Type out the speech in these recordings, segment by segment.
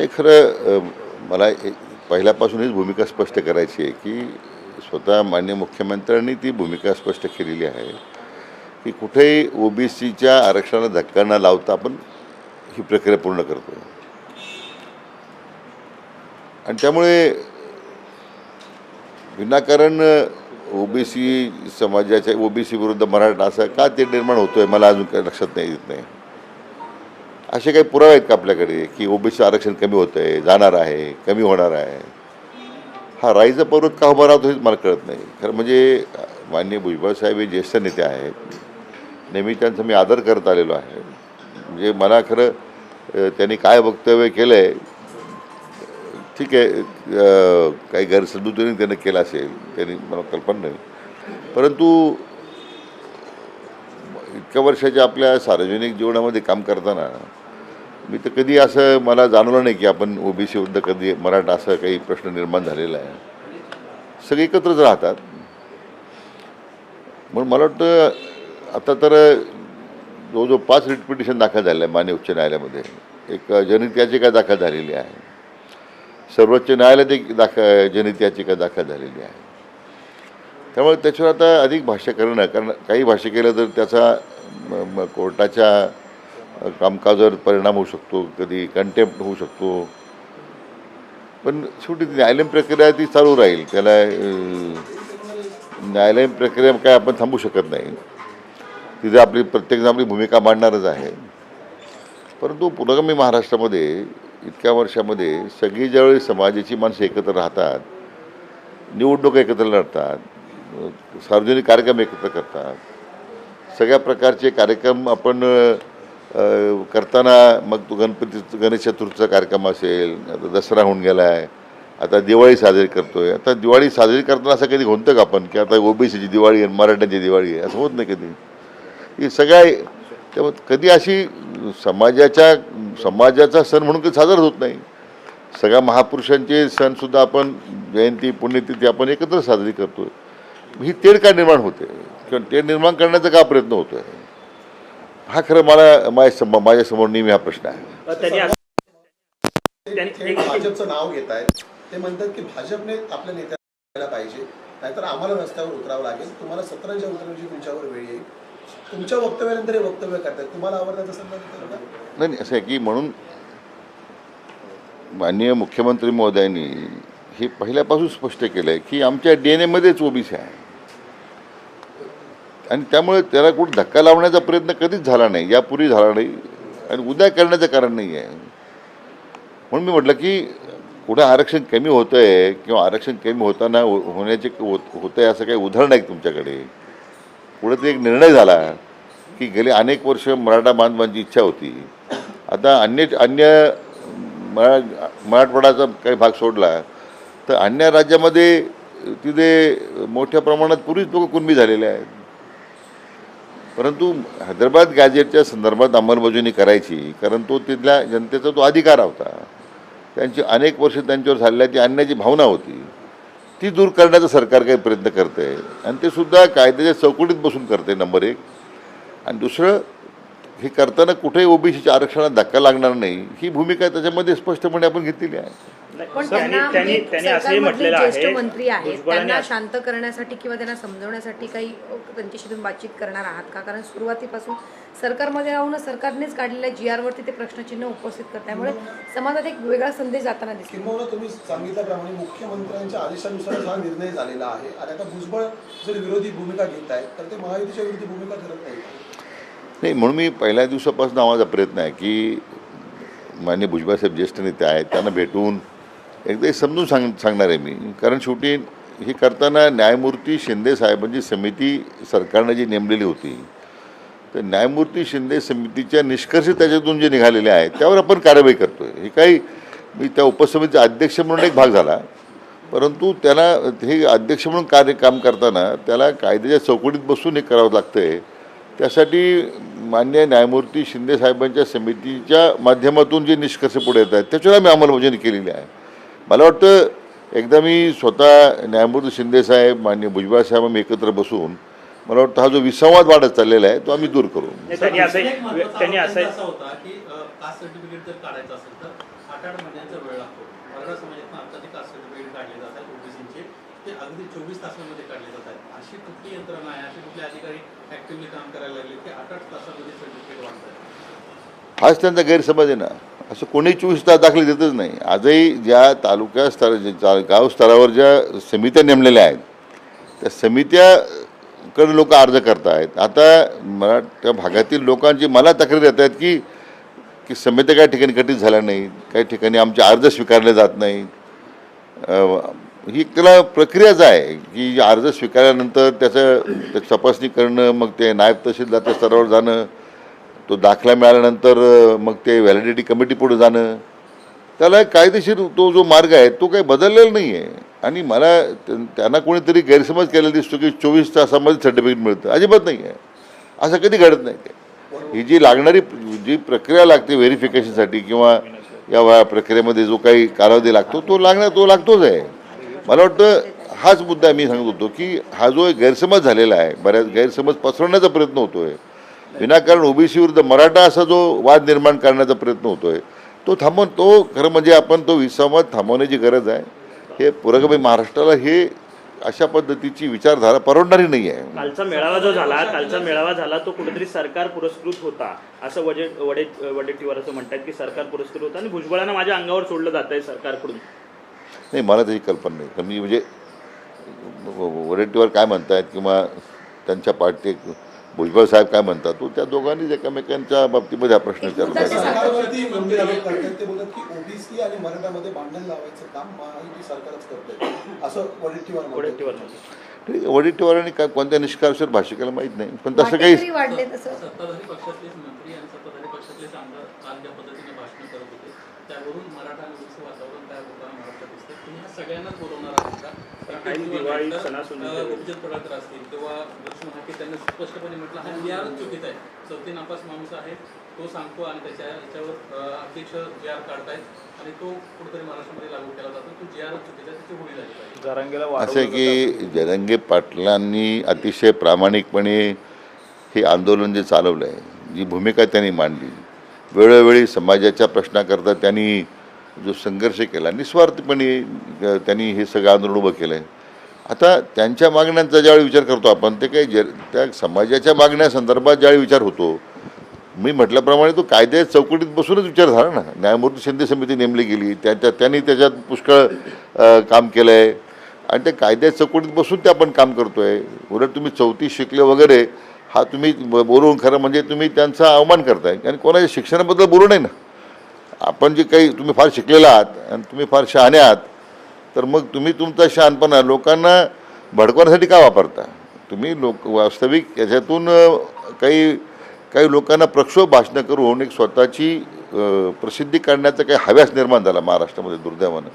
नाही खरं मला पहिल्यापासूनच भूमिका स्पष्ट करायची आहे की स्वतः मान्य मुख्यमंत्र्यांनी ती भूमिका स्पष्ट केलेली आहे की कुठेही ओबीसीच्या आरक्षणाला धक्का न लावता आपण ही प्रक्रिया पूर्ण करतो आणि त्यामुळे विनाकारण ओबीसी समाजाच्या ओबीसी विरुद्ध मराठा असं का ते निर्माण होतोय मला अजून काही लक्षात नाही येत नाही. असे काही पुरावे आहेत का आपल्याकडे की ओबीसी आरक्षण कमी होतं आहे जाणार आहे कमी होणार आहे? हा राईचा पर्वत का उभा राहतो हेच मला कळत नाही. खरं म्हणजे माननीय भुजबळ साहेब हे ज्येष्ठ नेते आहेत. नेहमी त्यांचा मी आदर करत आलेलो आहे. म्हणजे मला खरं त्यांनी काय वक्तव्य केलं आहे ठीक आहे काही गैरसमजुतीने त्यानं केलं असेल त्यांनी मला कल्पना नाही. परंतु इतक्या वर्षाच्या आपल्या सार्वजनिक जीवनामध्ये काम करताना मी तर कधी असं मला जाणवलं नाही की आपण ओबीसी विरुद्ध कधी मराठा असं काही प्रश्न निर्माण झालेला आहे. सगळे एकत्रच राहतात. म्हणून मला वाटतं आता तर जवळजवळ पाच रिट पिटिशन दाखल झाले आहे मान्य उच्च न्यायालयामध्ये एक जनहित याचिका दाखल झालेली आहे. सर्वोच्च न्यायालयात एक दाखल जनहित याचिका दाखल झालेली आहे. त्यामुळे त्याच्यावर आता अधिक भाष्य करणं कारण काही भाष्य केलं तर त्याचा म- कोर्टाच्या कामकाजावर परिणाम होऊ शकतो कधी कंटेम्प्ट होऊ शकतो. पण शेवटी ती न्यायालयीन प्रक्रिया ती चालू राहील. त्याला न्यायालयीन प्रक्रिया काय आपण थांबू शकत नाही. तिथे आपली प्रत्येकजण आपली भूमिका मांडणारच आहे. परंतु पुरोगामी महाराष्ट्रामध्ये इतक्या वर्षामध्ये सगळी ज्यावेळी समाजाची माणसं एकत्र राहतात निवडणूक एकत्र लढतात सार्वजनिक कार्यक्रम एकत्र करतात. सगळ्या प्रकारचे कार्यक्रम आपण करताना मग तो गणपती गणेश चतुर्थीचा कार्यक्रम असेल आता दसरा होऊन गेला आहे आता दिवाळी साजरी करतोय आता दिवाळी साजरी करताना असं कधी होतं का आपण की आता ओबीसीची दिवाळी आहे मराठ्यांची दिवाळी आहे असं होत नाही कधी? ही सगळ्या त्यामुळे कधी अशी समाजाच्या समाजाचा सण म्हणून कधी साजरा होत नाही. सगळ्या महापुरुषांचे सणसुद्धा आपण जयंती पुण्यतिथी आपण एकत्र साजरी करतो ही तेढ का निर्माण होते? किंवा तेढ निर्माण करण्याचा का प्रयत्न होतो आहे हा खरं मला माझ्या सम माझ्यासमोर नेहमी हा प्रश्न आहे. भाजपचं नाव घेत आहेत. ते म्हणतात की भाजपने आपल्या नेत्याला पाहिजे. नाहीतर आम्हाला रस्त्यावर उतरावं लागेल. तुम्हाला सतराच्या उतरण्याची तुमच्यावर वेळ येईल. तुमच्या वक्तव्यानंतर हे वक्तव्य करतात तुम्हाला आवडतं असं नाही? का? नाही नाही, असं आहे की म्हणून माननीय मुख्यमंत्री महोदयांनी हे पहिल्यापासून स्पष्ट केलं आहे की आमच्या डी एन एमध्येच ओबीसी आहे. आणि त्यामुळे त्याला कुठं धक्का लावण्याचा प्रयत्न कधीच झाला नाही. यापूर्वी झाला नाही आणि उद्या करण्याचं कारण नाही आहे. म्हणून मी म्हटलं की कुठं आरक्षण कमी होतं आहे किंवा आरक्षण कमी होताना हो, होण्याचे होत होतं आहे असं काही उदाहरण आहे तुमच्याकडे? पुढे ते एक निर्णय झाला की गेले अनेक वर्ष मराठा बांधवांची इच्छा होती. आता अन्य अन्य मरा मराठवाड्याचा काही भाग सोडला तर अन्य राज्यामध्ये तिथे मोठ्या प्रमाणात पूर्वीच लोक कुणबी झालेले आहेत. परंतु हैदराबाद गॅजेटच्या संदर्भात अंमलबजावणी करायची कारण तो तिथल्या जनतेचा तो अधिकार होता. त्यांची अनेक वर्ष त्यांच्यावर झालेल्या ती अन्याची भावना होती. ती दूर करण्याचा सरकार काही प्रयत्न करते. आणि ते सुद्धा कायद्याच्या चौकटीत बसून करते नंबर एक. आणि दुसरं हे करताना कुठेही ओबीसीच्या आरक्षणात धक्का लागणार नाही ही भूमिका त्याच्यामध्ये स्पष्टपणे आपण घेतलेली आहे. पण त्यांनी त्यांना त्यांनी म्हणजे त्यांनी असंही सरकारमधले म्हटलेलं ज्येष्ठ आहे मंत्री आहेत. त्यांना शांत करण्यासाठी किंवा त्यांना समजवण्यासाठी काही त्यांच्याशी तुम्ही बातचीत करणार आहात का? कारण सुरुवातीपासून सरकारमध्ये राहून सरकारनेच काढलेल्या जी आर वरती ते प्रश्नचिन्ह उपस्थित करत त्यामुळे समाजात एक वेगळा संदेश जाताना दिसतो. किंबहुना तुम्ही सांगितल्याप्रमाणे मुख्यमंत्र्यांच्या आदेशानुसार हा निर्णय झालेला आहे. आणि आता भुजबळ जर विरोधी भूमिका घेत आहेत तर ते महायुतीच्या विरोधी भूमिका ठरत नाही नाही म्हणून मी पहिल्या दिवसापासून माझा प्रयत्न आहे की मान्य भुजबळसाहेब ज्येष्ठ नेते आहेत त्यांना भेटून एकदा समजून सांग सांगणार आहे मी. कारण शेवटी हे करताना न्यायमूर्ती शिंदे साहेबांची समिती सरकारनं जी नेमलेली होती तर न्यायमूर्ती शिंदे समितीच्या निष्कर्ष त्याच्यातून जे निघालेले आहेत त्यावर आपण कारवाई करतो आहे हे काही मी त्या उपसमितीचा अध्यक्ष म्हणून एक भाग झाला परंतु त्याला हे अध्यक्ष म्हणून कार्य काम करताना त्याला कायद्याच्या चौकटीत बसून हे करावं लागतं आहे त्यासाठी मान्य न्यायमूर्ती शिंदे साहेबांच्या समितीच्या माध्यमातून जे निष्कर्ष पुढे येत आहेत त्याच्यावर आम्ही अंमलबजावणी केलेली आहे. मला वाटतं एकदा मी स्वतः न्यायमूर्ती शिंदे साहेब मान्य भुजबळ साहेब आम्ही एकत्र बसून मला वाटतं हा जो विसंवाद वाढत चाललेला आहे तो आम्ही दूर करू. त्यांनी असं एक महत्त्वाचा त्यांनी आरोप असं असा होता की कास्ट सर्टिफिकेट जर काढायचं असेल तर आठ आठ महिन्यांचा वेळ लागतो. मराठा समाजातून आता जे कास्ट सर्टिफिकेट काढले जातात ओबीसीचे. ते अगदी चोवीस तासामध्ये काढले जातात अशी कुठली यंत्रणा आहे? असे कुठले अधिकारी ऍक्टिव्हली काम करायला लागले की आठ आठ तासामध्ये सर्टिफिकेट वाढतात हाच त्यांचा गैरसमज आहे ना असं कोणी चोवीस तास दाखले देतच नाही. आजही ज्या तालुका स्तर चा- गाव स्तरावर ज्या समित्या नेमलेल्या आहेत त्या समित्याकडे लोक अर्ज करत आहेत आता मराठा भागातील लोकांची मला तक्रार येत आहेत की की समित्या काही ठिकाणी गठीत झाल्या नाहीत काही ठिकाणी आमचे अर्ज स्वीकारले जात नाहीत. ही त्याला प्रक्रियाच आहे की अर्ज स्वीकारल्यानंतर त्याचं तपासणी करणं मग ते नायब तहसीलदार स्तरावर जाणं तो दाखला मिळाल्यानंतर मग ते व्हॅलिडिटी कमिटी पुढे जाणं. त्याला कायदेशीर तो जो मार्ग आहे तो काही बदललेला नाही आहे आणि मला त्यांना कोणीतरी गैरसमज केलेला दिसतो की चोवीस तासामध्ये सर्टिफिकेट मिळतं. अजिबात नाही आहे असं कधी घडत नाही ते. ही जी लागणारी जी प्रक्रिया लागते व्हेरिफिकेशनसाठी किंवा या प्रक्रियेमध्ये जो काही कालावधी लागतो तो लागणार तो लागतोच आहे. मला वाटतं हाच मुद्दा मी सांगत होतो की हा जो गैरसमज झालेला आहे बऱ्याच गैरसमज पसरवण्याचा प्रयत्न होतो आहे विनाकारण ओबीसी विरुद्ध मराठा असा जो वाद निर्माण करण्याचा प्रयत्न होतोय तो थांबवून तो खरं म्हणजे आपण तो विसंवाद थांबवण्याची गरज आहे. हे पुरोगामी महाराष्ट्राला हे अशा पद्धतीची विचारधारा परवडणारी नाही आहे. कालचा मेळावा जो झाला कालचा मेळावा झाला तो कुठेतरी सरकार पुरस्कृत होता असं वजे वडे वडेट्टीवर असं म्हणतात की सरकार पुरस्कृत होता आणि भुजबळांना माझ्या अंगावर सोडलं जात आहे सरकारकडून. नाही मला त्याची कल्पना नाही. कारण मी म्हणजे वरेटीवर काय म्हणतायत किंवा त्यांच्या पार्टी भुजबळ साहेब काय म्हणतात? तो त्या दोघांनीच एकमेकांच्या बाबतीमध्ये हा प्रश्न विचारला पाहिजे वडेट्टीवारांनी काय कोणत्या निष्कर्षावर भाष्य केलं माहीत नाही पण तसं काही तरी वाढले तसं सत्ताधारी पक्षातलेच मंत्री आणि सत्ताधारी पक्षातलेच आमदार काल पद्धतीने भाषण करत होते. त्यावरून मराठा ओबीसी वातावरण तयार होताना महाराष्ट्रात दिसतं तुम्ही ह्या सगळ्यांनाच बोलवणार आहात का. उपजत असतील किंवा लक्ष्मण हाके त्यांनी स्पष्टपणे म्हटलं हा नियारच चुकीचा आहे. चौथी नापास माणूस आहे तो सांगतो आणि त्याच्या याच्यावर अध्यक्ष जे आर काढतायत आणि तो कुठेतरी महाराष्ट्रामध्ये लागू केला जातो. तो जे आरच चुकीचा त्याची होळी झाली असं आहे की जरंगे पाटलांनी अतिशय प्रामाणिकपणे हे आंदोलन जे चालवलं आहे जी भूमिका त्यांनी मांडली वेळोवेळी समाजाच्या प्रश्नाकरता त्यांनी जो संघर्ष केला निस्वार्थपणे त्यांनी हे सगळं आंदोलन उभं केलं आहे आता त्यांच्या मागण्यांचा ज्यावेळी विचार करतो आपण ते काही ज त्या समाजाच्या मागण्यासंदर्भात ज्यावेळी विचार होतो मी म्हटल्याप्रमाणे तो कायद्या चौकटीत बसूनच विचार झाला ना. न्यायमूर्ती शिंदे समिती नेमली गेली त्याच्या त्यांनी त्याच्यात पुष्कळ काम केलं आहे आणि त्या कायद्या चौकटीत बसून ते आपण काम करतो आहे उलट तुम्ही चौथी शिकले वगैरे हा तुम्ही ब- बोलून खरं म्हणजे तुम्ही त्यांचा अवमान करताय. आणि कोणाच्या शिक्षणाबद्दल बोलू नये ना. आपण जे काही तुम्ही फार शिकलेला आहात आणि तुम्ही फार शहाणे आहात तर मग तुम्ही तुमचा शहाणपणा लोकांना भडकवण्यासाठी का वापरता? तुम्ही लोक वास्तविक याच्यातून काही काही लोकांना प्रक्षोभ भाषणं करून एक स्वतःची प्रसिद्धी काढण्याचा काही हव्यास निर्माण झाला महाराष्ट्रामध्ये दुर्दैवानं.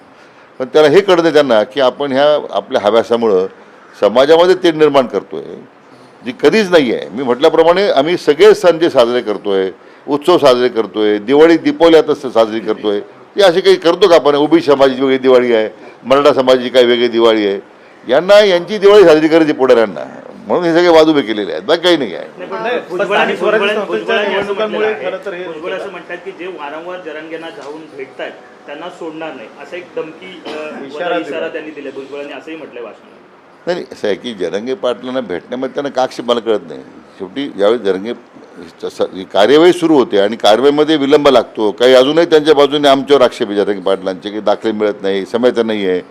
पण त्याला हे कळतं त्यांना की आपण ह्या आपल्या हव्यासामुळं समाजामध्ये ते निर्माण करतोय. जी कधीच नाही आहे. मी म्हटल्याप्रमाणे आम्ही सगळे सण जे साजरे करतोय उत्सव साजरे करतोय दिवाळी दीपावली आता स- साजरी करतोय ते असे काही करतो का आपण? ओबी समाजाची वेगळी दिवाळी आहे मराठा समाजाची काही वेगळी दिवाळी आहे. यांना यांची दिवाळी साजरी करायची पुढाऱ्यांना. म्हणून हे सगळे वादुबे केलेले आहेत. बाकी काही नाही आहे. हे- की जे वारंवार जरांगेंना जाऊन भेटतायत त्यांना सोडणार नाही. असं एक धमकी इशारा इशारा दिला. त्यांनी दिलाय भुजबळांनी असंही म्हटलंय भाषणात नाही नाही, असं आहे की जरंगे पाटलांना भेटण्यामध्ये त्यांना का मला कळत नाही. शेवटी ज्यावेळी जरंगे स- ही कार्यवाही सुरू होते आणि कार्यवाहीमध्ये विलंब लागतो काही अजूनही त्यांच्या बाजूने आमच्यावर आक्षेप आहे जरंगे पाटलांचे की दाखले मिळत नाही समयचं नाही आहे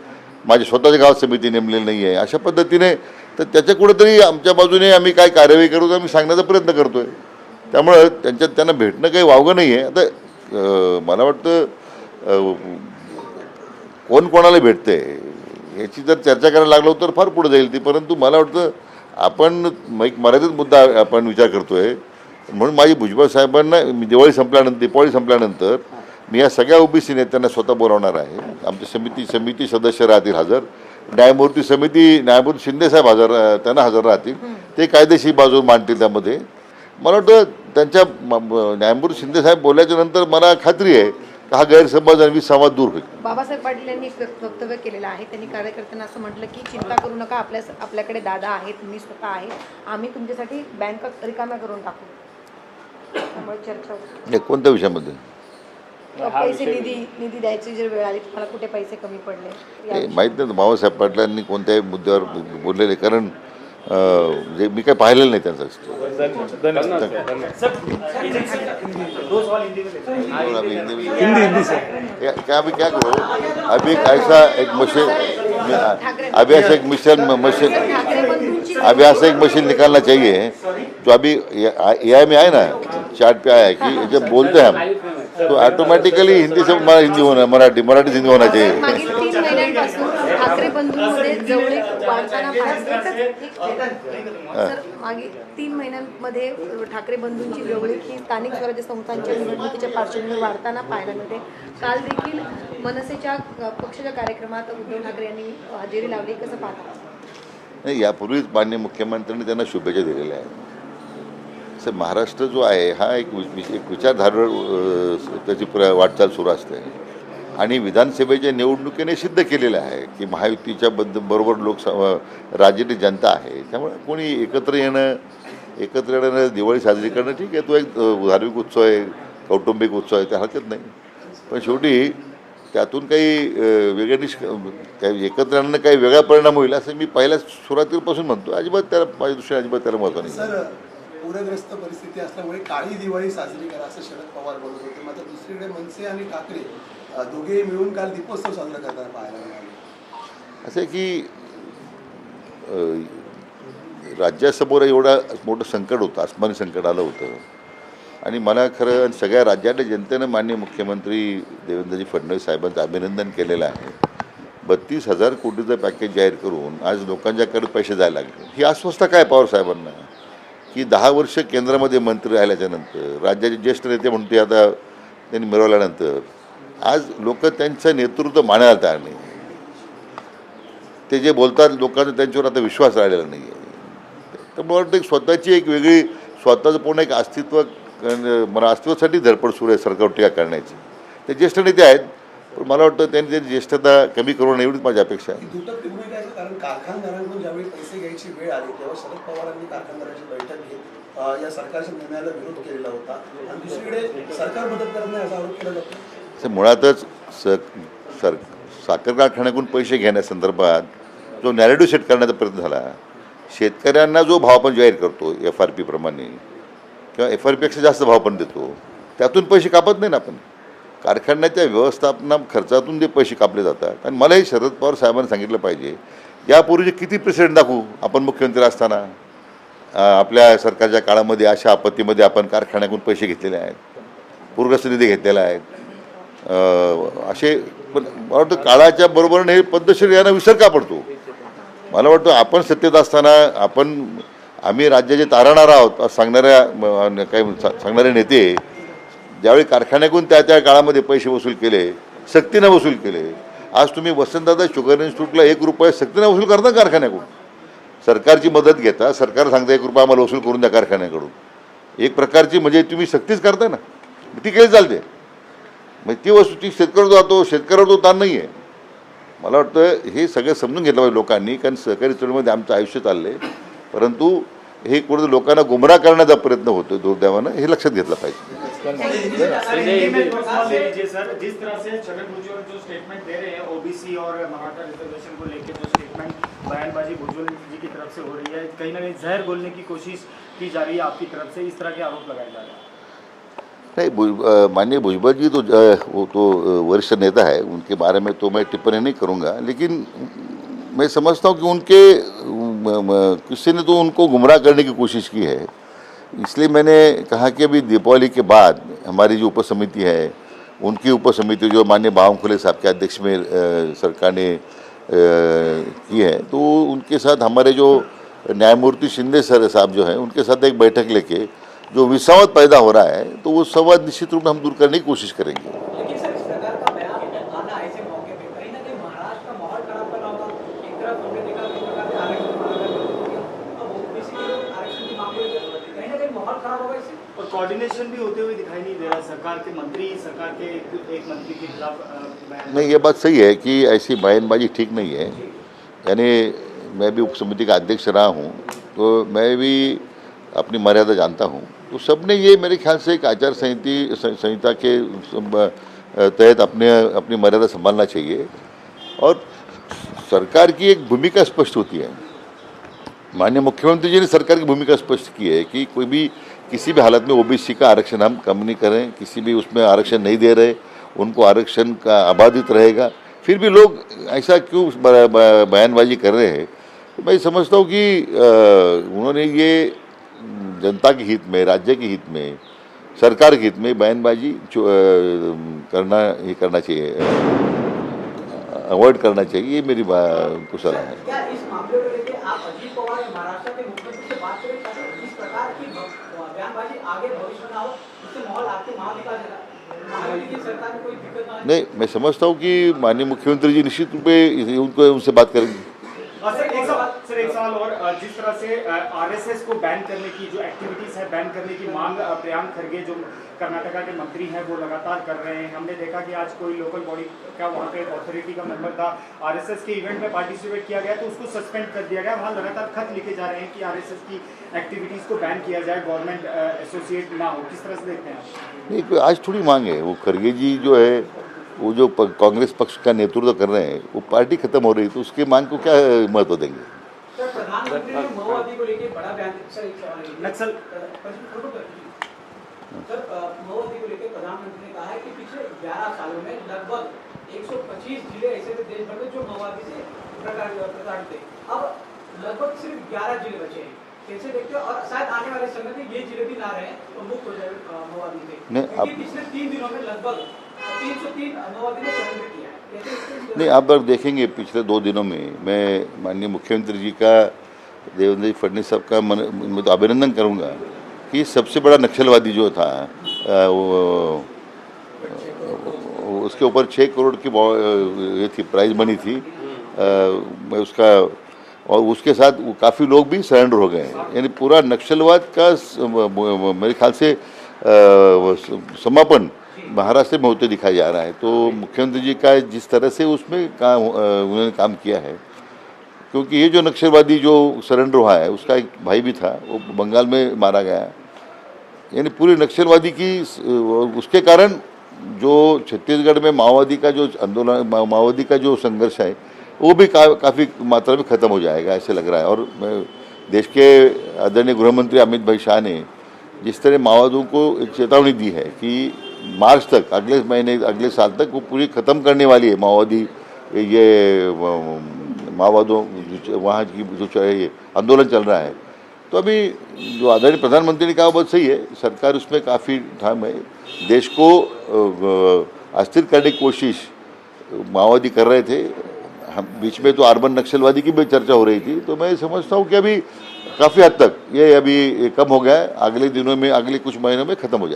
माझ्या स्वतःच्या गावात समिती नेमलेली नाही आहे. अशा पद्धतीने तर त्याच्या कुठेतरी आमच्या बाजूने आम्ही काय कार्यवाही करू तर आम्ही सांगण्याचा प्रयत्न करतो आहे त्यामुळं त्यांच्यात त्यांना भेटणं काही वावगं नाही आहे. आता मला वाटतं कोण कोणाला भेटते याची जर चर्चा करायला लागलो तर फार पुढे जाईल ती. परंतु मला वाटतं आपण एक मर्यादित मुद्दा आपण विचार करतोय. म्हणून माझी भुजबळ साहेबांना मी दिवाळी संपल्यानंतर दिपावळी संपल्यानंतर मी या सगळ्या ओबीसी नेत्यांना स्वतः बोलावणार आहे. आमची समिती समिती सदस्य राहतील हजर. न्यायमूर्ती समिती न्यायमूर्ती शिंदेसाहेब हजर त्यांना हजर राहतील. ते कायदेशीर बाजू मांडतील त्यामध्ये. मला वाटतं त्यांच्या न्यायमूर्ती शिंदेसाहेब बोलल्याच्या नंतर मला खात्री आहे हा गैरसमज आणि विसंवाद दूर होईल. बाबासाहेब पाटील यांनी वक्तव्य केलेलं आहे. त्यांनी कार्यकर्त्यांना असं म्हटलं की चिंता करू नका आपल्या आपल्याकडे दादा आहेत मी स्वतः आहे. आम्ही तुमच्यासाठी बँक रिकाम्या करून टाकू. त्यामुळे चर्चा. नाही कोणत्या विषयामध्ये? पैसे निधी निधी द्यायची जर वेळ आली तुम्हाला कुठे पैसे कमी पडले? या हे माहीत नाही बाबासाहेब पाटलांनी कोणत्याही मुद्द्यावर बोललेले कारण जे मी काही पाहिलेलं नाही त्यांचं. क्या- अभी क्या करो? अभी एक ऐसा एक मशीन अभी ऐसा एक मिशन मशीन अभी ऐसा एक मशीन निकालना चाहिए, जो अभी ए आई में आए ना चार्ट पे आया कि जब बोलते हैं हम तो ऑटोमेटिकली हिंदी से हिंदी होना, मराठी मराठी से हिंदी होना चाहिए। मागील तीन महिन्यांमध्ये ठाकरे बंधूंची जवळीक ही स्थानिक स्वराज्य संस्थांच्या निवडणुकीच्या पार्श्वभूमीवर वाढताना पाहायला मिळते. काल देखील मनसेच्या पक्षाच्या कार्यक्रमात उद्धव ठाकरे यांनी हजेरी लावली. कसं पाहता? नाही यापूर्वीच माननीय मुख्यमंत्र्यांनी त्यांना शुभेच्छा दिलेल्या आहेत. असं महाराष्ट्र जो आहे हा एक एक विचारधारेवर त्याची प्र वाटचाल सुरू असते. आणि विधानसभेच्या निवडणुकीने सिद्ध केलेलं आहे की महायुतीच्या बद्द बरोबर लोकसभा राज्याची जनता आहे. त्यामुळे कोणी एकत्र येणं एकत्र येणं दिवाळी साजरी करणं ठीक आहे. तो एक धार्मिक उत्सव आहे कौटुंबिक उत्सव आहे त्या हरकत नाही. पण शेवटी त्यातून काही वेगळ्या वेगळे निष्क काही एकत्र येणं काही वेगळा परिणाम होईल असं मी पहिल्या सुरुवातीपासून म्हणतो. अजिबात त्याला माझ्या दृष्टीने अजिबात त्याला महत्त्व नाही. पूरग्रस्त परिस्थिती असल्यामुळे काळी दिवाळी साजरी करा असं शरद पवार बोलत होते. मात्र दुसरीकडे मनसे आणि ठाकरे दोघे मिळून काल दीपोत्सव साजरा करताना पाहायला मिळाले. असं आहे की राज्यासमोर एवढा मोठं संकट होतं आसमानी संकट आलं होतं. आणि मला खरं सगळ्या राज्यातल्या जनतेनं मान्य मुख्यमंत्री देवेंद्रजी फडणवीस साहेबांचं अभिनंदन केलेलं आहे. बत्तीस हजार कोटीचं पॅकेज जाहीर करून आज लोकांच्याकडे पैसे जायला लागले. ही अस्वस्थता काय पवार साहेबांना? की दहा वर्ष केंद्रामध्ये मंत्री राहिल्याच्यानंतर राज्याचे ज्येष्ठ नेते म्हणते आता त्यांनी मिळवल्यानंतर आज लोक त्यांचं नेतृत्व मानायला तयार नाही. ते जे बोलतात लोकांचा त्यांच्यावर आता विश्वास राहिलेला नाही आहे तर मला वाटतं एक स्वतःची एक वेगळी स्वतःचं पूर्ण एक अस्तित्व मला अस्तित्वासाठी धडपड सुरू आहे सरकार टीका करण्याची. ते ज्येष्ठ नेते आहेत पण मला वाटतं त्यांनी त्यांची ज्येष्ठता कमी करू नये एवढीच माझी अपेक्षा आहे. या सरकारच्या निर्णयाला विरोध केलेला होता. आणि दुसरीकडे सरकार मदत असा आरोप केला जातो. तर मुळातच स सर साखर कारखान्याकडून पैसे घेण्यासंदर्भात जो नॅरेटिव्ह सेट करण्याचा प्रयत्न झाला शेतकऱ्यांना जो भाव आपण जाहीर करतो एफ आर पीप्रमाणे किंवा एफ आर पीपेक्षा जास्त भाव पण देतो त्यातून पैसे कापत नाही ना आपण. कारखान्याच्या व्यवस्थापना खर्चातून जे पैसे कापले जातात आणि मलाही शरद पवार साहेबांनी सांगितलं पाहिजे यापूर्वीचे किती प्रेसिडेंट दाखवू आपण मुख्यमंत्री असताना आपल्या सरकारच्या काळामध्ये अशा आपत्तीमध्ये आपण कारखान्याकडून पैसे घेतलेले आहेत पूरग्रस्त निधी घेतलेला आहेत असे पण मला वाटतं काळाच्या बरोबरीने हे पद्धतशीर यांना विसर का पडतो? मला वाटतं आपण सत्तेत असताना आपण आम्ही राज्याचे तारणार आहोत असं सांगणाऱ्या काही सांगणारे नेते ज्यावेळी कारखान्याकडून त्या त्या काळामध्ये पैसे वसूल केले सक्तीनं वसूल केले आज तुम्ही वसंतदादा शुगर इन्स्टिट्यूटला एक रुपये सक्तीनं वसूल करता कारखान्याकडून? सरकारची मदत घेता सरकार सांगतं एक रुपया आम्हाला वसूल करून द्या कारखान्याकडून. एक प्रकारची म्हणजे तुम्ही सक्तीच करता ना? ती काही चालते म्हणजे ती वस्तू ती शेतकरी जातो शेतकऱ्यावर तो ताण नाही आहे मला वाटतं हे सगळं समजून घेतलं पाहिजे लोकांनी कारण सहकारी चळवळीमध्ये आमचं आयुष्य चाललं आहे परंतु हे कुठं लोकांना गुमराह करण्याचा प्रयत्न होतो दुर्दैवानं हे लक्षात घेतलं पाहिजे. बयानबाजी भुजबल जी की तरफ से हो रही है कहीं ना कहीं जहर बोलने की कोशिश की जा रही है आपकी तरफ से इस तरह के आरोप लगाए जा रहे हैं नहीं माननीय भुजबल जी तो वो तो वरिष्ठ नेता है, उनके बारे में तो मैं टिप्पणी नहीं करूँगा, लेकिन मैं समझता हूँ कि उनके किसी ने तो उनको गुमराह करने की कोशिश की है। इसलिए मैंने कहा कि अभी दीपावली के बाद हमारी जो उपसमिति है, उनकी उपसमिति जो माननीय बावन खुले साहब के अध्यक्ष में सरकार ने की है तो उनके साथ हमारे जो न्यायमूर्ति शिंदे सर साहब जो हैं, उनके साथ एक बैठक लेके जो विसंवाद पैदा हो रहा है तो वो संवाद निश्चित रूप में हम दूर करने की कोशिश करेंगे। लेकिन सर इस प्रकार का बयान आना ऐसे मौके पे कहीं ना कहीं महाराष्ट्र का माहौल खराब कर रहा होगा। एक तरफ हमने देखा कि प्रकार के आरक्षण मांगा गया अब ओबीसी के लोग आरक्षण की मांग रहे। हैं कहीं ना कहीं माहौल खराब होगा इससे। और कोऑर्डिनेशन भी होते हुए दिखाई नहीं दे रहा। सरकार के मंत्री सरकार के एक, एक मंत्री के खिलाफ अ, बयान। नहीं ये बात सही है कि ऐसी बयानबाजी ठीक नहीं है। यानी मैं भी उपसमिति का अध्यक्ष रहा हूँ तो मैं भी अपनी मर्यादा जानता हूँ। तो सबने ये मेरे ख्याल से एक आचार संहिति संहिता के तहत अपने, अपनी मर्यादा संभालना चाहिए। और सरकार की एक भूमिका स्पष्ट होती है। माननीय मुख्यमंत्री जी ने सरकार की भूमिका स्पष्ट की है कि कोई भी, किसी भी हालत में ओबीसी का आरक्षण हम कम नहीं करें, किसी भी उसमें आरक्षण नहीं दे रहे, उनको आरक्षण का आबादित रहेगा। फिर भी लोग ऐसा क्यों बयानबाजी कर रहे हैं? तो मैं समझता हूँ कि उन्होंने ये जनता के हित में राज्य के हित में सरकार के हित में बयानबाजी जो, अ, करना ये करना चाहिए अवॉइड करना चाहिए ये मेरी बा- उनको सलाह है। क्या इस मामले को लेकर आप अजीत पवार या महाराष्ट्र के मुख्यमंत्री से बात करें ताकि इस प्रकार की ब- बयानबाजी आगे भविष्य में ना हो इससे माहौल आपके महाविकास महायुति की सरकार में कोई दिक्कत ना आए। नहीं मैं समझता हूँ कि माननीय मुख्यमंत्री जी निश्चित रूप से उनको उनसे बात करेंगे। और सर एक सवाल सर एक सवाल और जिस तरह से आरएसएस को बैन करने की जो एक्टिविटीज़ है बैन करने की मांग प्रियांक खरगे जो कर्नाटका के मंत्री हैं वो लगातार कर रहे हैं। हमने देखा कि आज कोई लोकल बॉडी का वहाँ पे अथॉरिटी का मेंबर था। आरएसएस के इवेंट में पार्टिसिपेट किया गया तो उसको सस्पेंड कर दिया गया। वहाँ लगातार खत लिखे जा रहे हैं कि आरएसएस की एक्टिविटीज़ को बैन किया जाए गवर्नमेंट एसोसिएट ना हो। किस तरह से देखते हैं नहीं आज थोड़ी मांग है। वो खरगे जी जो है वो जो प- कांग्रेस पक्ष का नेतृत्व कर रहे हैं वो पार्टी खत्म हो रही है तो उसकी मांग को क्या महत्त्व देंगे? सर प्रधानमंत्री ने माओवादी को लेकर बड़ा बयान सर एक सवाल है। नक्सल। सर अ, माओवादी को लेकर प्रधानमंत्री ने कहा है कि पिछले 11 सालों में लगभग 125 जिले ऐसे थे देश भर में जो माओवादी से प्रताड़ित प्रताड़ित थे। अब लगभग सिर्फ 11 जिले बचे हैं। कैसे देखते हो और शायद आने वाले समय में ये जिले भी ना रहे तो मुक्त हो जाए अ, माओवादी से। नहीं, क्योंकि अब- पिछले तीन दिनों में लगभग 303 माओवादी ने सरेंडर किया कैसे देखते इस नहीं आप अगर देखेंगे पिछले दो दिनों में मैं माननीय मुख्यमंत्री जी का देवेंद्र जी फडणवीस साहब का मन, मैं तो अभिनंदन करूँगा कि सबसे बड़ा नक्सलवादी जो था अ, वो उसके ऊपर छः करोड़ की ये थी प्राइज मनी थी अ, मैं उसका और उसके साथ काफ़ी लोग भी सरेंडर हो गए। यानी पूरा नक्सलवाद का मेरे ख्याल स- समापन महाराष्ट्र में होते दिखाया जा रहा है। तो मुख्यमंत्री जी का जिस तरह से उसमें काम उन्होंने काम किया है क्योंकि ये जो नक्सलवादी जो सरेंडर हुआ है उसका एक भाई भी था वो बंगाल में मारा गया। यानी पूरी नक्सलवादी की उसके कारण जो छत्तीसगढ़ में माओवादी का जो आंदोलन माओवादी का जो संघर्ष है वो भी का, काफ़ी मात्रा में ख़त्म हो जाएगा ऐसे लग रहा है। और देश के आदरणीय गृहमंत्री अमित भाई शाह ने जिस तरह माओवादियों को एक चेतावनी दी है कि मार्च तक, अगले महीने, अगले साल तक वो पूरी ख़त्म करने वाली है। माओवादी, ये माओवादों वहाँ की जो ये आंदोलन चल रहा है। तो अभी जो आदरणीय प्रधानमंत्री ने कहा बात सही है। सरकार उसमें काफ़ी ठाम है। देश को अस्थिर करने की कोशिश माओवादी कर रहे थे। हम, बीच में तो अर्बन नक्सलवादी की भी चर्चा हो रही थी। तो मैं समझता हूँ कि अभी काफ़ी हद तक ये अभी कम हो गया है। अगले दिनों में, अगले कुछ महीनों में ख़त्म हो जाए।